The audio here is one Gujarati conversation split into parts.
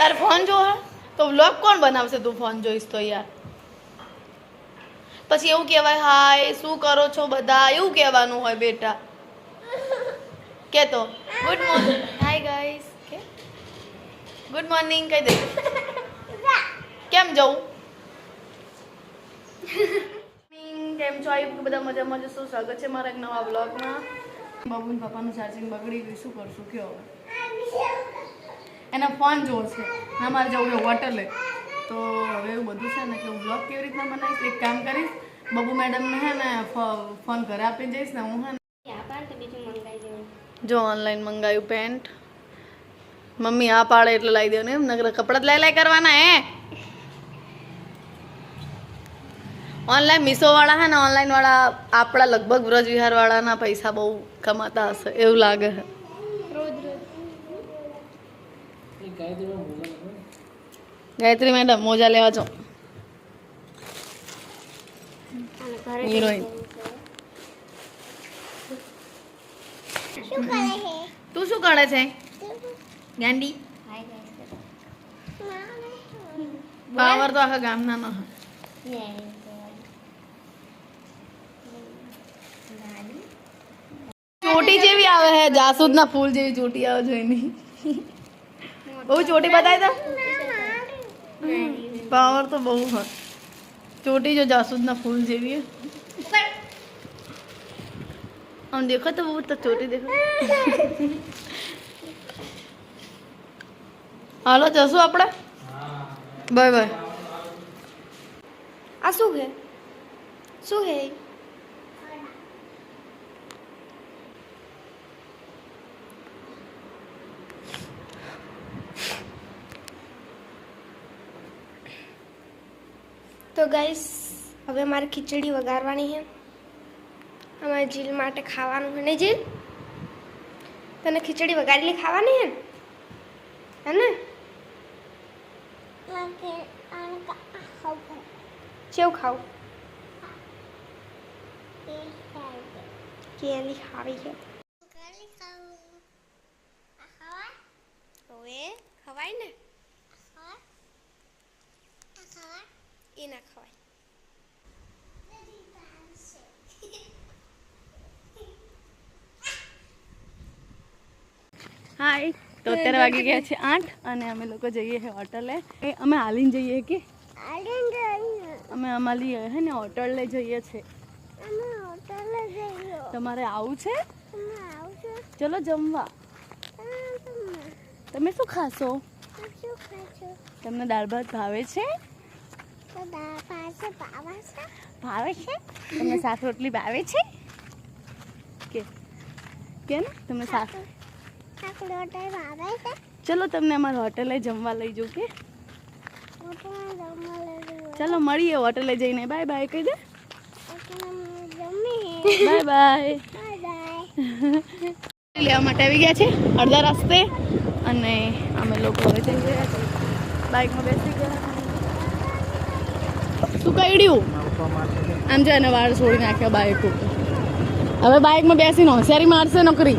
તારે ફોન જો તો વ્લોગ કોણ બનાવશે તું ફોન જોઈશ તો યાર? પછી એવું કહેવાય હાય શું કરો છો બધા? એવું કહેવાનું હોય બેટા. કે તો ગુડ મોર્નિંગ હાય ગાઈસ કે? ગુડ મોર્નિંગ કહી દે. કેમ જવું? કેમ છો? આવી બધા મજામાં જશો સ્વાગત છે મારા એક નવા બ્લોગમાં બાબુ પપ્પાનું ચાર્જિંગ બગડી ગયું. શું કરશું? કયો હવે? એના ફોન જોવો છે. ના મારે જવું છે હોટલે તો હવે એવું બધું છે ને કે હું બ્લોગ કેવી રીતના બનાવીશ એક કામ કરીશ. બબુ મેડમને હે ને ફોન ઘરે આપી જઈશ ને હું હે ને. જો ઓનલાઈન મંગાવ્યું પેન્ટ મમ્મી આ પાડે એટલે લાવી દેવાનું એમ નગર કપડાં જ લઈ લાઈ કરવાના હે. ઓનલાઈન મીશોવાળા હે ને ઓનલાઈનવાળા આપણા લગભગ વ્રજ વિહાર વાળાના પૈસા બહુ કમાતા હશે એવું લાગે છે. ગાયત્રી મેડમ મોજા લેવા છો? હિરોઈન તું શું કરે છે? ગાંડી. પાવર તો આખા ગામના ન ચોટી જેવી આવે હે જાસૂદ ના ફૂલ જેવી ચોટી આવે છે એની બહુ ચોટી બતાવી દો પાવર તો બહુ હોય. ચોટી જો જાસૂદ ના ફૂલ જેવી આમ દેખો તો બહુ તો ચોટી દેખો હાલો જશું આપણે? Bye bye. આ શું છે? શું છે તો ગાઈસ હવે મારે ખીચડી વગાડવાની છે. અમારે જીલ માટે ખાવાનું છે. ને જીલ? તને ખીચડી વગાડેલી ખાવાની છે? હે ને કેવું ખાવું? કેલી ખાવી છે. ખવાય ને? હાય તો અત્યારે વાગી ગયા છે આઠ અને અમે લોકો જઈએ છે હોટલે. એ અમે હાલીને જઈએ કે? અમે અમારી હે ને હોટલે જઈએ છીએ તમારે આવું છે? ચલો જમવા. તમે શું ખાશો? તમને દાળ ભાત ભાવે છે? ભાવે છે? તમને શાક રોટલી ભાવે છે? કે ને તમને શાક ચલો તમને અમારા હોટેલે જમવા લઈ જઉં કે ચલો મળીએ હોટેલે જઈને. બાય બાય, કહી દે. Bye bye. લેવા માટે આવી ગયા છે, અડધા રસ્તે. અને અમે લોકો હવે જઈ રહ્યા છે. બાઇકમાં બેસી ગયા શું કઈડ્યું આમ જો એને વાળ છોડી નાખ્યા બાઇક ઉપર. હવે બાઇકમાં બેસીને હોશિયારી મારશે નોકરી.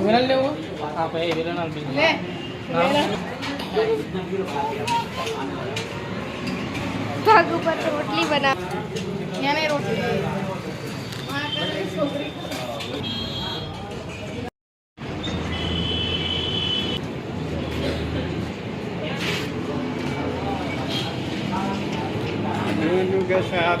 વિરલ લેવો હા ભાઈ વિરલ ભાગ ઉપર રોટલી બના રોટલી છોકરી કે સાહેબ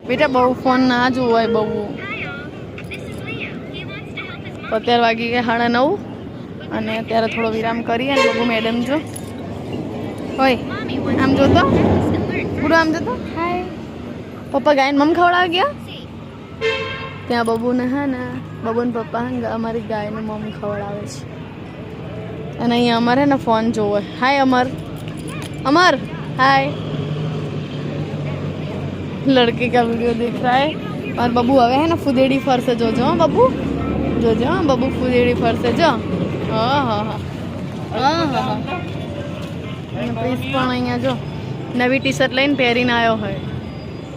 બેટા બહુ ફોન ના જોવાય બહુ. અત્યારે વાગી ગયા સાડા નવ અને અત્યારે થોડો વિરામ કરીએ ને બહુ મેડમ જો. હોય આમ જોતો? પૂરો આમ જોતો? હાય પપ્પા ગાયને મમ ખવડાવ ગયા? ત્યાં બબુને હે ને બબુને પપ્પા ને અમારી ગાયને મમ ખવડાવે છે. અને અહીંયા અમારે હે ને ફોન જોવે. હાય અમર. અમર હાય लड़के का वीडियो देख रहा है और बबू હવે है ना फुदेड़ी फरसे જોજો હો બબુ જોજો હો બબુ ફુદેડી ફરસે જો હા હા હા હા હા હા અને પ્લીઝ પણ અહીંયા જો નવી ટી શર્ટ લઈને પહેરીને આવ્યો હોય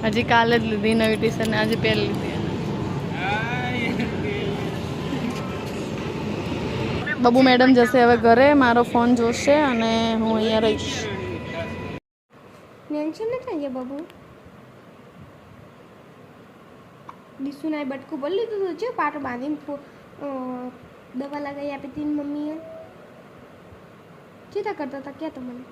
હજી કાલે જ લીધી નવી ટી શર્ટ ને આજે પહેરી લીધી બબુ મેડમ જશે હવે ઘરે મારો ફોન જોશે અને હું અહીંયા રહીશ ટેન્શન નથી ગયા બાબુ? દીસુના એ બટકું બોલી લીધું હતું. છે પાટો બાંધીને દવા લગાવી આપી હતી મમ્મીએ. ચેતા કરતા હતા ક્યાં તમને?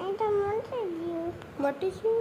મને મટી છું